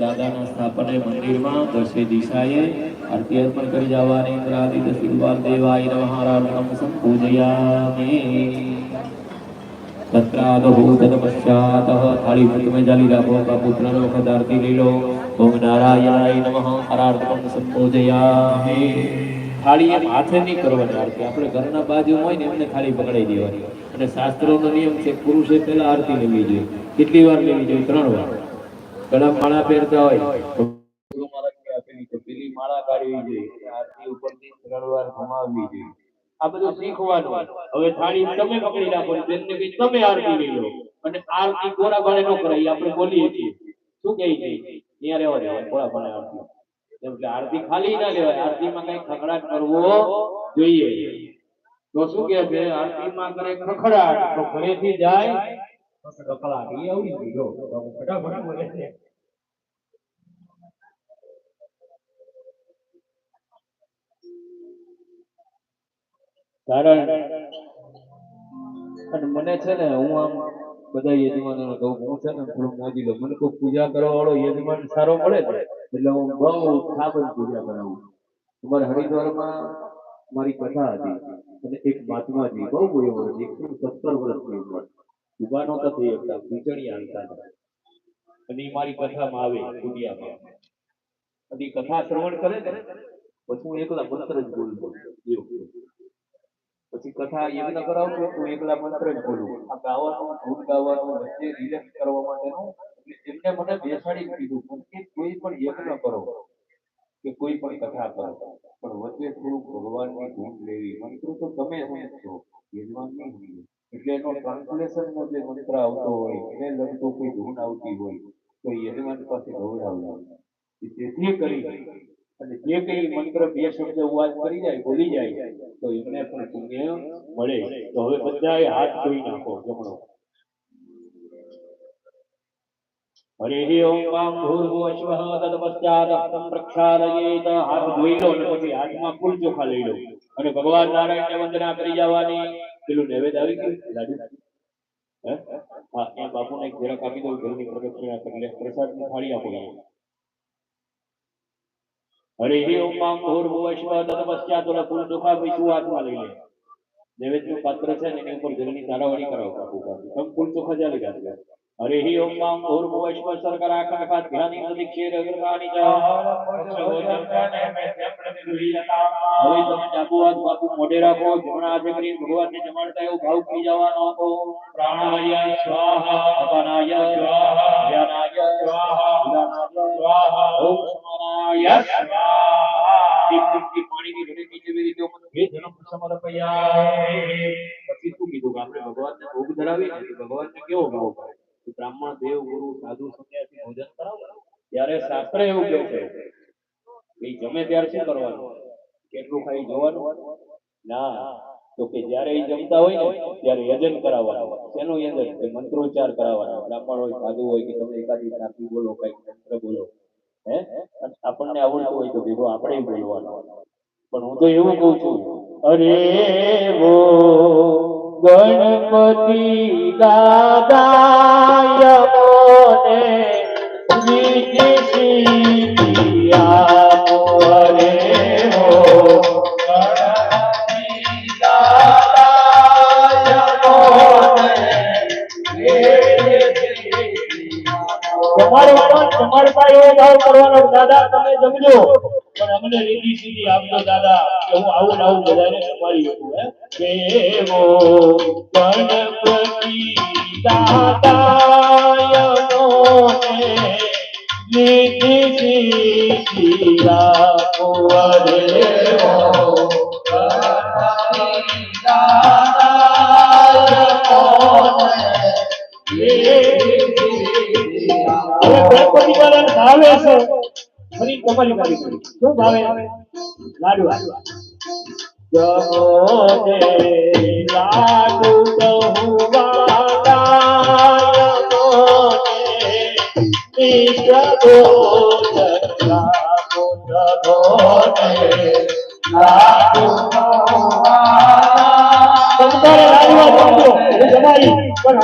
દાદાના સ્થાપને મંદિરમાં દસે દિશાએ આરતી અર્પણ કરી જવાની. ઇન્દ્રાદિત દશિવાલ દેવાય નમઃ સંપૂજયામે. તત્રાદભૂત પશ્ચાત હાથે નહીં કરવાની આરતી. આપણે ઘરના બાજુ હોય ને એમને થાળી પકડાઈ દેવાની. અને શાસ્ત્રોનો નિયમ છે, પુરુષે પહેલા આરતી લેવી જોઈએ. કેટલી વાર લેવી જોઈએ? ત્રણ વાર. ઘણા માળા પહેરતા હોય. આરતી ખાલી ના લેવાય આરતીમાં કઈ ખખડાટ કરવો જોઈએ તો શું કે છે? આરતીમાં કરે ખખડાટ તો ઘરેથી જાય ખખડાટ એ આવડી ગયો ફટાફટ બોલે છે કારણ અને મને છે ને હું આમ બધા યજમાનો કહું હું છે ને થોડું મોજી લઉં. મને કોઈ પૂજા કરવા વાળો યજમાન સારો મળે ને, એટલે હું બહુ થાબન પૂજા કરાવું અમારે હરિદ્વારમાં મારી કથા હતી અને એક મહાત્માજી, બહુ વર્ષ એકસો સત્તર વર્ષની ઉંમર ઊભા નહોતા થઈ શકતા ખીચડી અને એ મારી કથામાં આવે, દુનિયામાં. અને એ કથા શ્રવણ કરે ને, પછી હું એકલા મંત્ર જ બોલતો એવું. પછી કથા યજ્ઞ કરાવતો તો એકલા મંત્ર જ બોલું. આ ગાવાનું, ધૂન ગાવાનું, વચ્ચે રિલેક્સ કરવા માટેનું એમને મને બેસાડી દીધું કે કોઈ પણ યજ્ઞ કરો કે કોઈ પણ કથા કરો. પણ વચ્ચે થોડું ભગવાનની ધૂન લેવી, મંત્ર તો તમે સમજશો યજમાન નહીં એટલે એનો ટ્રાન્સલેશન નો જે મંત્ર આવતો હોય, એને લગતો કોઈ ધૂન આવતી હોય, તો યજમાન પાસે ગૌરવ તેથી કરી અને જે કઈ મંત્ર બે શબ્દ ઉવાજ કરી જાય, બોલી જાય તો એમને પણ પુણ્ય મળે. તો હવે બધાએ હાથ ધોઈ નાખો, જમણો. હરિ ઓમ વામ ધોઈ લો અને ભગવાન વંદના કરી જવાની. પેલું નૈવેદ્ય આવી ગયું, લાડુ. હે? એ બાપુને જરાક આપી દઉં, ઘરની પ્રદક્ષિણા કરી લે. પ્રસાદની થાળી આપો અહીંયા. હરિ ઓમ વામ ભૂર્ભુવ સ્વઃ તદપશ્ચાત ઓલા ફૂલ ચોખા પછી શું હાથમાં લઈ લે નૈવેદ્યનું પાત્ર છે ને એની ઉપર જળની તારાવળી કરાવો બાપુ પાસે તમ ફૂલ ચોખા ચાલી ગયા હરિ ઓમ વામ ભૂર્ભુવ સ્વઃ શર્કરા કનકા ધ્યાની નદી ક્ષીર અગ્રગાની ચ હવે તમે ડાબુ હાથ બાપુ મોઢે રાખો જમણા હાથે કરી ભગવાનને જમાડતા એવું ભાવ કરી જવાનો આપો પ્રાણાય સ્વાહા અપાનાય સ્વાહા ધ્યાનાય સ્વાહા ઉદાનાય સ્વાહા ઓમ સમાનાય સ્વાહા. એક ટીપકી પાણીની રીતે હે જન્મ સમર્પયામિ. પછી શું કીધું? કે આપણે ભગવાનને ભોગ ધરાવીએ ને ભગવાનને કેવો ભાવ કરે બ્રાહ્મણ દેવ ગુરુ સાધુ સંન્યાસી ભોજન કરાવો. ત્યારે શાસ્ત્ર એવું કહે છે એ જમે ત્યારે શું કરવાનું? કેટલું ખાઈ જોવાનું? ના. તો કે જ્યારે એ જમતા હોય ને ત્યારે યજન કરાવવાનું. શેનું યજન? કે મંત્રોચ્ચાર કરાવવાનો. બ્રાહ્મણ હોય સાધુ હોય કે તમે એકાદી બોલો કઈ મંત્ર બોલો. હે? આપણને આવડતું હોય તો ભેગો આપણે બોલવાનો. પણ હું તો એવું કહું છું અરે વો ગણપતિ દાદા મોને વિધિ તમારે પણ તમારે પાસે એવો ભાવ કરવાનો દાદા, તમે જમજો. પણ અમને રીતિ સીધી આપજો, દાદા, કે હું આવું આવું બધાને સંભાળી શકું, હે? દેવો ગણપતિ દાદાય દાદાને ભાવે છે. ફરી તમારી કરી. શું ભાવે? લાડુ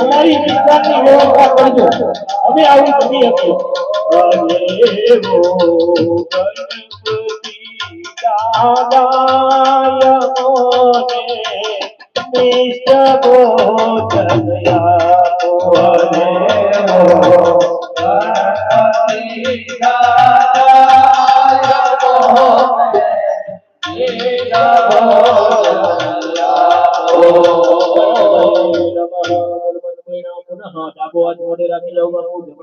જમો વિસ્તારની લાડુ બહુવાલાય મોને નિષ્ઠો જગો જગો ને લાડુ બહુવાલા તમારે લાડવા જમજો એટલે તમારી પણ અમારી વિસ્તારની વ્યવસ્થા કરજો અમે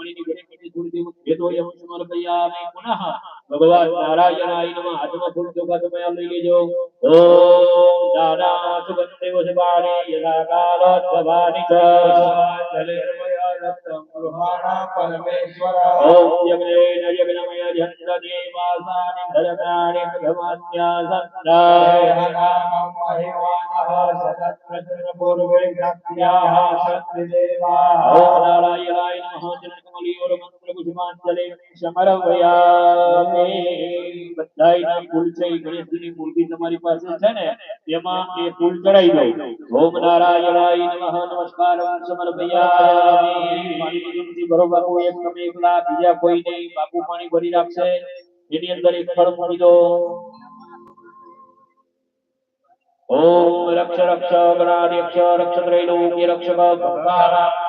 આવું કરી શકીએ દેવો ગણપતિ દાદાય મોને નિષ્ઠ ભોજનયા દેવો ભગવાન નારાયણાય નમઃ. હાથમાં ફૂલ ચોખા તમે આમ લઈ લેજો. ઓમ દાના સુગંધે વસવારે યદા કાલોત્સવાનિ ચ. ઓમ યજ્ઞેન યજ્ઞમય જન્ત દેવાસાનિ ધરણાનિ પ્રધમાન્યા સંદાય ઓમ નારાયણાય નમઃ જનકમલિયોર મંત્ર પુષ્પાંજલિ સમર્પયામિ બીજા કોઈ નહીં, બાપુ પાણી ભરી રાખશે. એની અંદર એક ફળ મૂકી દો. ઓમ રક્ષ રક્ષ ગણાધ્યક્ષ રક્ષ રક્ષક ભગવાના.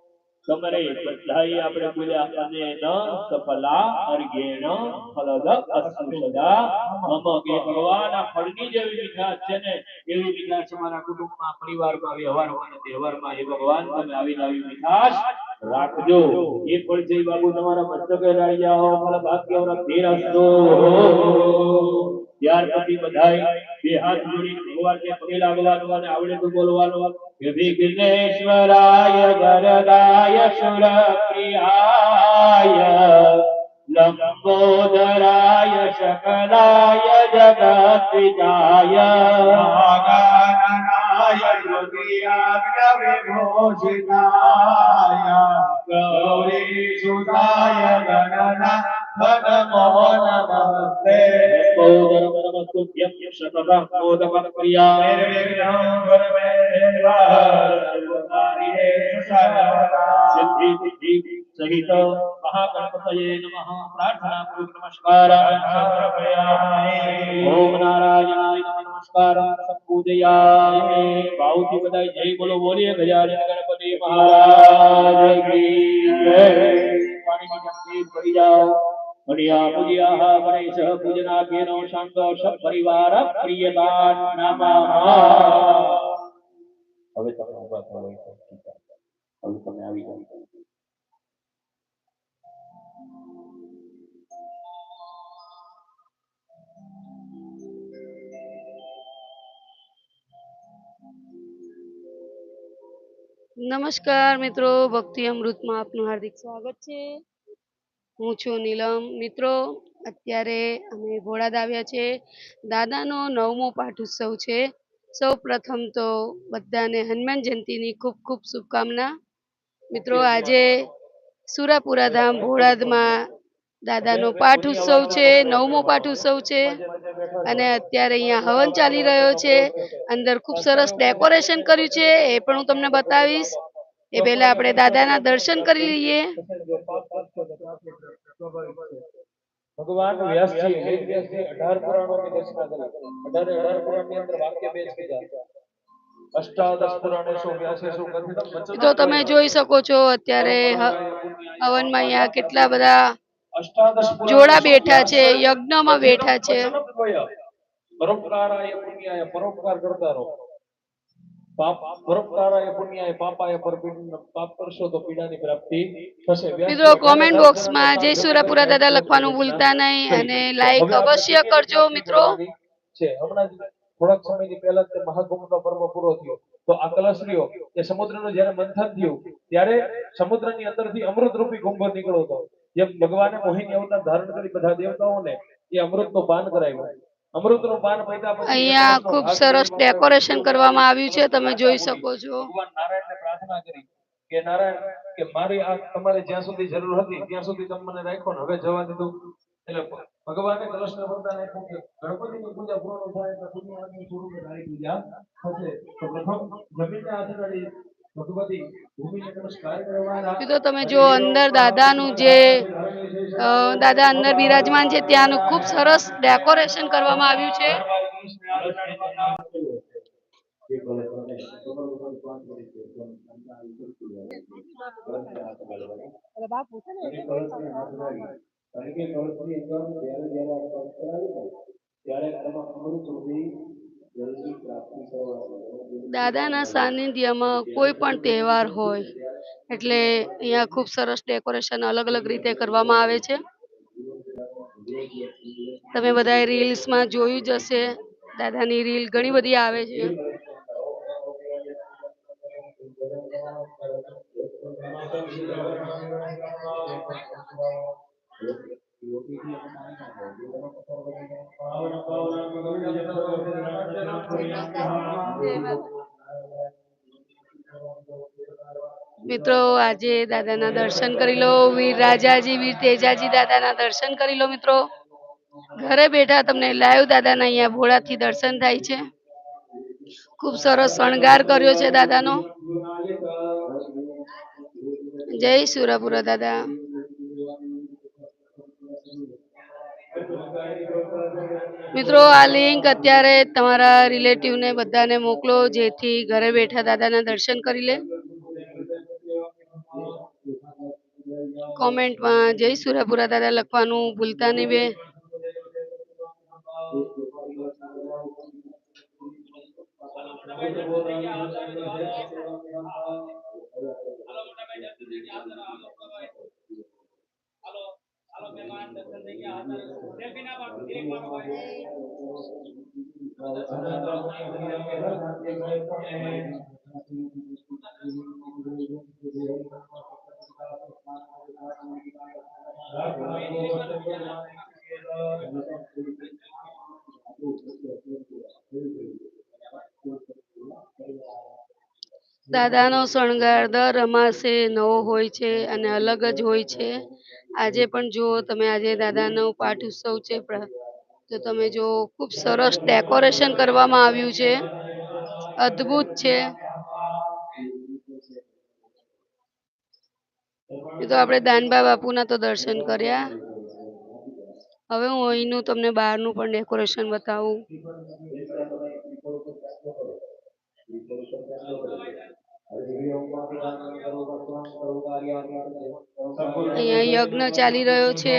તમારે બધાય આપણે બોલ્યા, અને ન સફલા અર્ગેણ ફલદ અસુષદા સદા મમ કે ભગવાન ફળની જેવી મીઠાશ છે ને, એવી મીઠાશ અમારા કુટુંબમાં, પરિવારમાં, વ્યવહારમાં તહેવારમાં. એ ભગવાન, તમે આવી આવી મીઠાશ રાખજો. એ ફળ જય બાબુ તમારા મસ્તકે રાઈ જાઓ ફલ ભાગ્ય વૃદ્ધિ રસ્તો ત્યાર પછી બધાય બે હાથ જોડી ભગવાનને પગે લાગવાનું અને આવડે તો બોલવાનું વિઘ્નેશ્વરાય વરદાય સુરપ્રિયાય લંબોદરાય શકલાય જગત્પિતાય ગૌરી સુતાય ગણના નમો નમસ્તે લંબોદરમ નમસ્તુભ્યં શતતઃ મોદકપ્રિયા સિદ્ધિ સિદ્ધિ સહિત મહાગણપતયે નમઃ પ્રાર્થના પૂર્વક નમસ્કાર ઓમ નારાયણાય નમઃ નમસ્કાર સંપૂજયામિ ભાવથી બધાય જય બોલો બોલીએ ગજાનન ગણપતિ મહારાજ કી જય પાણીની ટંકી ભરી જાઓ મડિયા પૂજ્યા ગણેશ પૂજના કેનો શાંત સબ પરિવાર પ્રિયતા નમઃ હવે તમે ઊભા થાઓ હવે તમે આવી જાઓ. નમસ્કાર મિત્રો ભક્તિ અમૃતમાં આપનું હાર્દિક સ્વાગત છે. હું છું નીલમ. મિત્રો અત્યારે અમે ભોળાદ આવ્યા છે. દાદાનો નવમો પાઠ ઉત્સવ છે. સૌ પ્રથમ તો બધાને હનુમાન જયંતીની ખૂબ ખૂબ શુભકામના. મિત્રો આજે સુરાપુરા ધામ ભોળાદમાં દાદાનો પાઠ ઉત્સવ છે નવમો પાઠ ઉત્સવ છે. અને અત્યારે અહીંયા હવન ચાલી રહ્યો છે. અંદર ખૂબ સરસ ડેકોરેશન કર્યું છે. એ પણ હું તમને બતાવીશ. એ પહેલા આપણે દાદાના દર્શન કરી લઈએ. ભગવાન વ્યાસજી વેદ વ્યાસજી છે 18 પુરાણોની રચના કરી. 18 18 પુરાણની અંદર વાક્ય બે જ કીધા. તો તમે જોઈ શકો છો અત્યારે હવનમાં અહીંયા કેટલા બધા જોડા બેઠા છે યજ્ઞમાં બેઠા છે. પરોપકાર કરતા રહો. પાપ પરોપકારાય પુણ્યાય પાપાય પરપીડ પાપ કરશો તો પીડાની પ્રાપ્તિ થશે. મિત્રો કોમેન્ટ બોક્સમાં જય સુરાપુરા દાદા લખવાનું ભૂલતા નહીં અને લાઈક અવશ્ય કરજો મિત્રો. છે. હમણાં જ થોડાક સમયની પહેલા જ મહાકુંભનો પર્વ પૂરો થયો. તો આ કલશ રહ્યો એ સમુદ્રનું જ્યારે મંથન થયું ત્યારે સમુદ્રની અંદરથી અમૃત રૂપી કુંભ નીકળ્યો હતો. જેમ ભગવાને મોહિની અવતાર ધારણ કરી બધા દેવતાઓને એ અમૃતનું પાન કરાવ્યું. અહીંયા ખૂબ સરસ ડેકોરેશન કરવામાં આવ્યું છે તમે જોઈ શકો છો. પ્રાર્થના કરી કે નારાયણ કે મારી આ તમારે જ્યાં સુધી જરૂર હતી ત્યાં સુધી તમે મને રાખ્યો ને હવે જવા દીધું. એટલે ભગવાને કૃષ્ણ વરદાન આપ્યું કે ગણપતિની પૂજા પૂર્ણ થાય એટલે પુણ્યવાનની સ્વરૂપે તારી પૂજા થશે. તો પ્રથમ જમીનને આધારે મિત્રો તમે જો અંદર દાદાનું જે અ, દાદા અંદર બિરાજમાન છે ત્યાંનું ખૂબ સરસ ડેકોરેશન કરવામાં આવ્યું છે. દાદાના સાનિધ્યમાં કોઈ પણ તહેવાર હોય, એટલે અહીંયા ખૂબ સરસ ડેકોરેશન અલગ અલગ રીતે કરવામાં આવે છે. તમે બધાએ રીલ્સમાં જોયું જ હશે, દાદાની રીલ ઘણી બધી આવે છે. મિત્રો, આજે દાદાના દર્શન કરી લો, વીર રાજાજી, વીર તેજાજી દાદાના દર્શન કરી લો મિત્રો. ઘરે બેઠા તમને લાઈવ દાદાના અહીંયા ભોળાથી દર્શન થાય છે. ખૂબ સરસ શણગાર કર્યો છે દાદાનો. જય સુરાપુરા દાદા. મિત્રો, આ લિંક અત્યારે તમારા રિલેટિવને બધાને મોકલો, જેથી ઘરે બેઠા દાદાના દર્શન કરી લે. કોમેન્ટમાં જય સુરાપુરા દાદા લખવાનું ભૂલતા નહીં બે. દાદાનો શણગાર દર અમાસે નવો હોય છે અને અલગ જ હોય છે. આજે પણ જુઓ તમે આજે દાદાનો પાઠ ઉત્સવ છે તો તમે જો ખૂબ સરસ ડેકોરેશન કરવામાં આવ્યું છે. અદ્ભુત છે. એ તો આપણે દાનબા બાપુના તો દર્શન કર્યા. હવે હું અહીંનું તમને બહારનું પણ ડેકોરેશન બતાવું. અહીંયા યજ્ઞ ચાલી રહ્યો છે.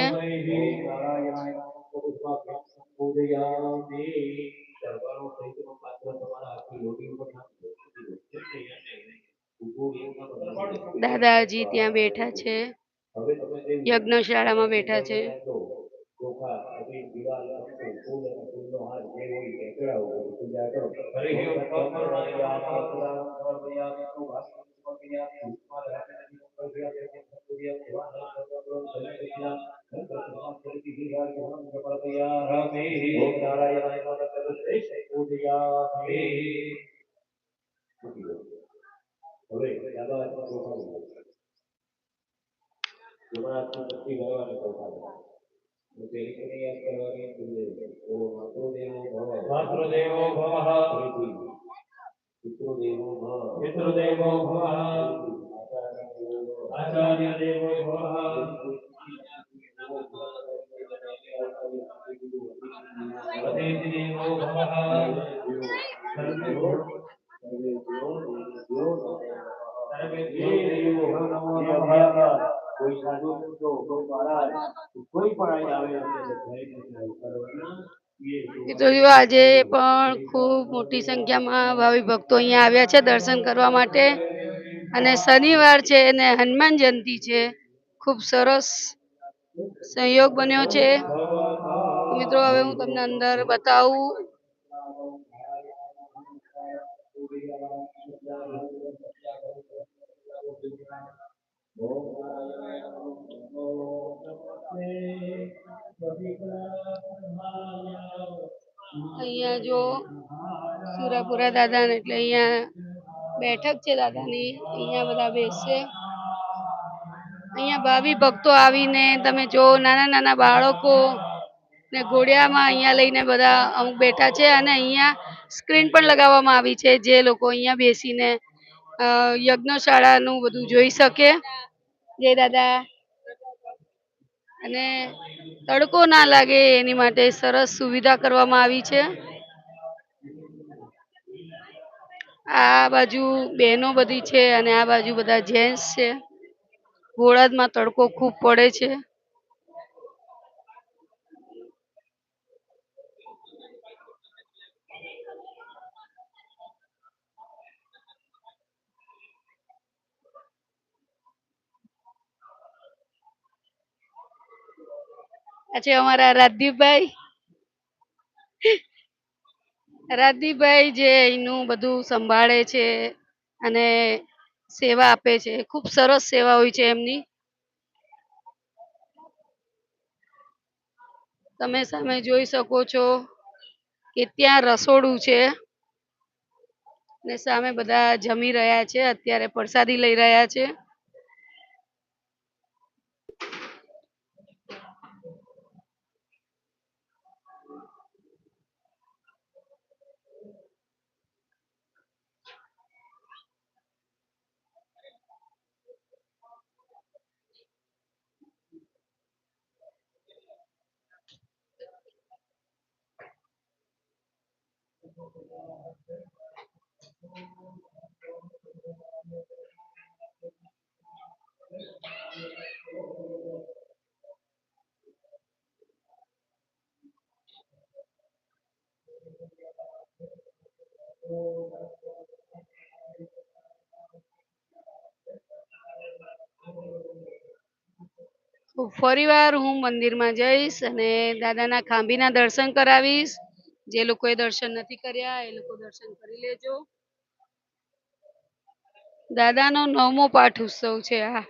દાદાજી ત્યાં બેઠા છે. યજ્ઞશાળામાં બેઠા છે. માતૃદેવો ભવ. પિતૃદેવો ભવ. પિતૃદેવો ભવ આચાર્ય દેવો ભવ અતિથિ દેવો ભવ. કોઈ સાધુ સંતો, કોઈ મહારાજ, કોઈ પણ આવે તો જો આજે પણ ખૂબ મોટી સંખ્યામાં ભાવિ ભક્તો અહીંયા આવ્યા છે દર્શન કરવા માટે. અને શનિવાર છે અને હનુમાન જયંતિ છે. ખૂબ સરસ સંયોગ બન્યો છે. મિત્રો, હવે હું તમને અંદર બતાવું. અહીંયા જો સુરાપુરા દાદા એટલે અહીંયા બેઠક છે દાદાની. અહીંયા બધા બેસશે અહીંયા ભાવિ ભક્તો આવીને તમે જો નાના નાના બાળકો ને ઘોડિયામાં અહીંયા લઈને બધા અમુક બેઠા છે અને અહીંયા સ્ક્રીન પણ લગાવવામાં આવી છે જે લોકો અહીંયા બેસીને યજ્ઞશાળાનું બધું જોઈ શકે. જય દાદા. અને તડકો ના લાગે એની માટે સરસ સુવિધા કરવામાં આવી છે. આ બાજુ બહેનો બધી છે અને આ બાજુ બધા જેન્ટ્સ છે. બોળાદમાં તડકો ખૂબ પડે છે. છે અમારા રાજદીપભાઈ રાજદીપભાઈ જે એનું બધું સંભાળે છે અને સેવા આપે છે. ખૂબ સરસ સેવા હોય છે એમની. તમે સામે જોઈ શકો છો કે ત્યાં રસોડું છે ને સામે બધા જમી રહ્યા છે. અત્યારે પ્રસાદી લઈ રહ્યા છે. ફરીવાર હું મંદિરમાં જઈશ અને દાદાના ખાંભીના દર્શન કરાવીશ. જે લોકોએ દર્શન નથી કર્યા, એ લોકો દર્શન કરી લેજો. દાદાનો નવમો પાઠ ઉત્સવ છે આ.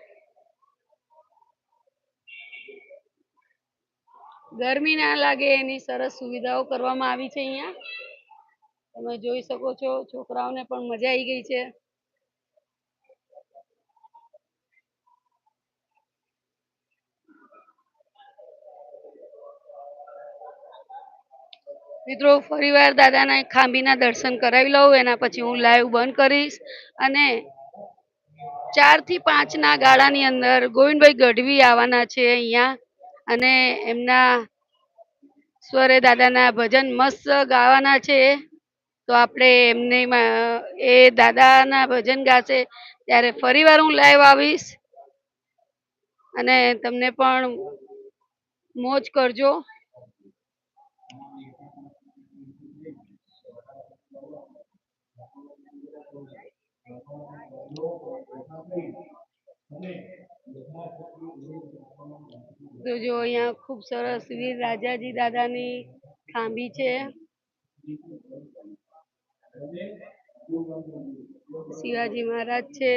ગરમી ના લાગે એની સરસ સુવિધાઓ કરવામાં આવી છે અહીંયા. તમે જોઈ શકો છો, છોકરાઓને પણ મજા આવી ગઈ છે. મિત્રો, ફરીવાર દાદાના ખાંભીના દર્શન કરાવી લઉં, એના પછી હું લાઈવ બંધ કરીશ. અને ચારથી પાંચના ગાળાની અંદર ગોવિંદભાઈ ગઢવી આવવાના છે અહીંયા. અને એમના સ્વરે દાદાના ભજન મસ્ત ગાવાના છે. તો આપણે એમને એ દાદાના ભજન ગાશે ત્યારે ફરીવાર હું લાઈવ આવીશ. અને તમને પણ મોજ કરજો. તો જો અહીંયા ખૂબ સરસ વીર રાજાજી દાદાની ખાંભી છે. શિવાજી મહારાજ છે.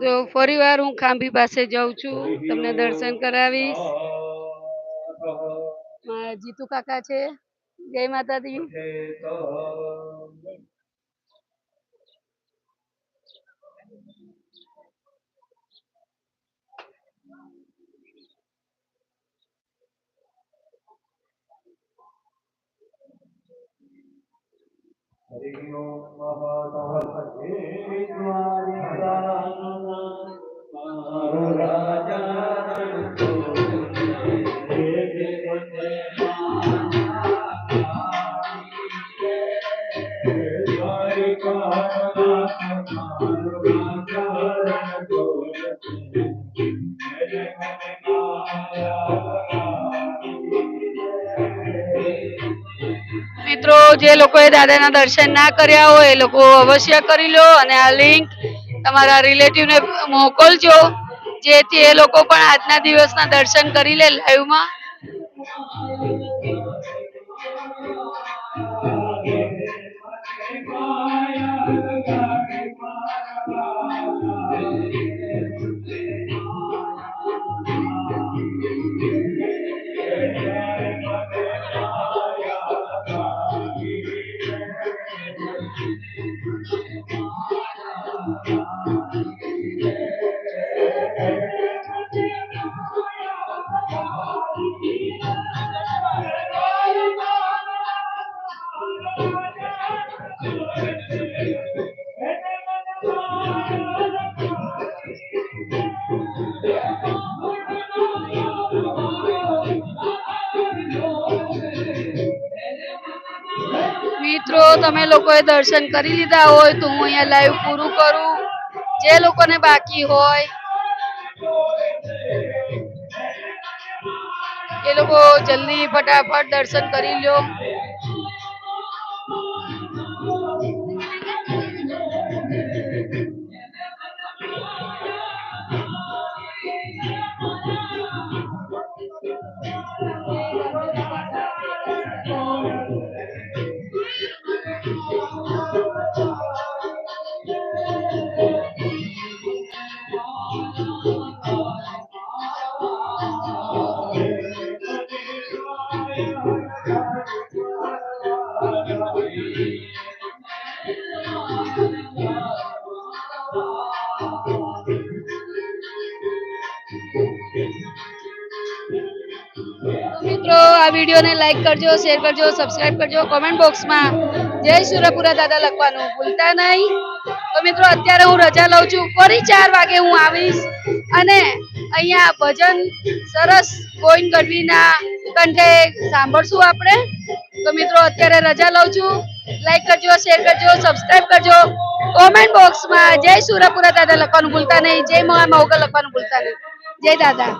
તો ફરીવાર હું ખાંભી પાસે જાઉં છું. તમને દર્શન કરાવીશ. જીતુ કાકા છે. જય માતાજી. હરિ ઓમ મહા જે લોકોએ દાદાના દર્શન ના કર્યા હોય એ લોકો અવશ્ય કરી લો અને આ લિંક તમારા રિલેટિવને મોકલજો, જેથી એ લોકો પણ આજના દિવસના દર્શન કરી લે લાઈવમાં લોકોએ દર્શન કરી લીધા હોય તો હું અહીંયા લાઈવ પૂરું કરું. જે લોકોને બાકી હોય, એ લોકો જલ્દી ફટાફટ દર્શન કરી લો મિત્રો, આ વિડીયોને લાઈક કરજો શેર કરજો સબસ્ક્રાઇબ કરજો કોમેન્ટ બોક્સમાં જય સુરપુરા દાદા લખવાનું ભૂલતા નહીં. તો મિત્રો, અત્યારે હું રજા લઉં છું. ફરી ચાર વાગે હું આવીશ અને અહીંયા ભજન સરસ ગોવિંદ ગઢવીના કંઠે સાંભળશું આપણે. તો મિત્રો, અત્યારે રજા લઉં છું. લાઈક કરજો શેર કરજો સબસ્ક્રાઇબ કરજો. કોમેન્ટ બોક્સમાં જય સુરપુરા દાદા લખવાનું ભૂલતા નહીં, જય મહા મહોગલ લખવાનું ભૂલતા નહીં. જય દાદા.